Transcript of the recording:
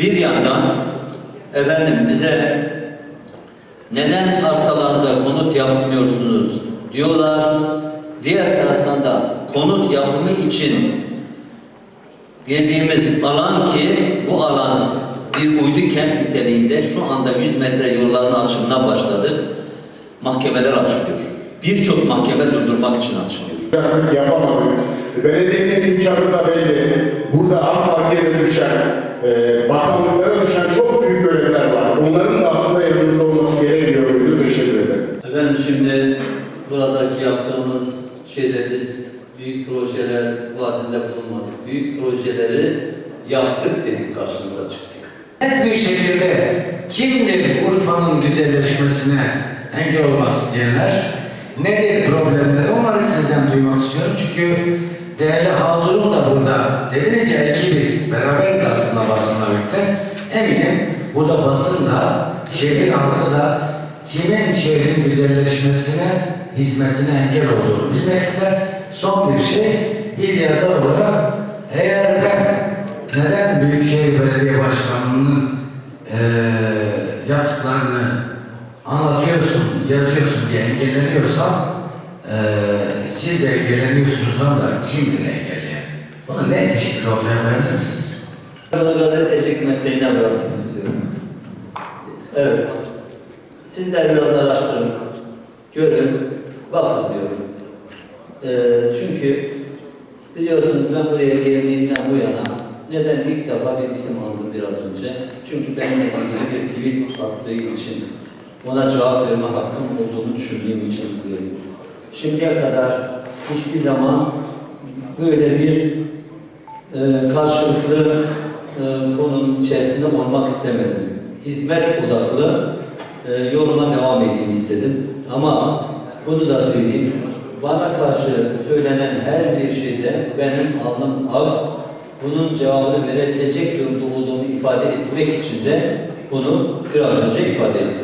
Bir yandan efendim bize neden arsalarınıza konut yapmıyorsunuz diyorlar. Diğer taraftan da konut yapımı için girdiğimiz alan ki bu alan bir uydu kent niteliğinde şu anda 100 metre yolların açımına başladık. Mahkemeler açılıyor. Birçok mahkeme durdurmak için açılıyor. Yapamadık. Belediyenin imkanı da belli. Burada AK Parti'ye düşen, e, bakanlıklara düşen çok büyük görevler var. Onların da aslında yanımızda olması gerekiyor. muydu? Teşekkür ederim. Efendim şimdi buradaki yaptığımız şeyde biz büyük projeler vaadinde bulunmadık. Büyük projeleri yaptık dedik karşınıza çıktık. Net bir şekilde kimdir Urfa'nın güzelleşmesine engel olmak isteyenler? Nedir problemleri? Onları sizden duymak istiyorum. Çünkü değerli Hazur'un da burada. Dediniz ya ekibiz. Beraberiz. Eminim bu da basın da, şehir halkı kimin şehrin güzelleşmesine, hizmetine engel olduğunu bilmek ister. Son bir şey, bir yazar olarak eğer ben neden Büyükşehir Belediye Başkanı'nın eee yaptıklarını anlatıyorsun, yazıyorsun diye engelleniyorsam eee siz de engelleniyorsunuz ama kimdir engelleyen? Bunu net bir şekilde ortaya koyabilir Bunu gazetecilik mesleğine bırakmak istiyorum. Evet. Sizler biraz araştırın, görün, bakın diyorum. Ee, çünkü biliyorsunuz ben buraya geldiğimden bu yana neden ilk defa bir isim aldım biraz önce? Çünkü benimle ilgili bir tweet attığı için ona cevap verme hakkım olduğunu düşündüğüm için buradayım. Şimdiye kadar hiçbir zaman böyle bir e, karşılıklı e, konunun içerisinde olmak istemedim. Hizmet odaklı e, yoruma devam edeyim istedim. Ama bunu da söyleyeyim. Bana karşı söylenen her bir şeyde benim alnım ak, bunun cevabını verebilecek durumda olduğumu ifade etmek için de bunu biraz önce ifade ettim.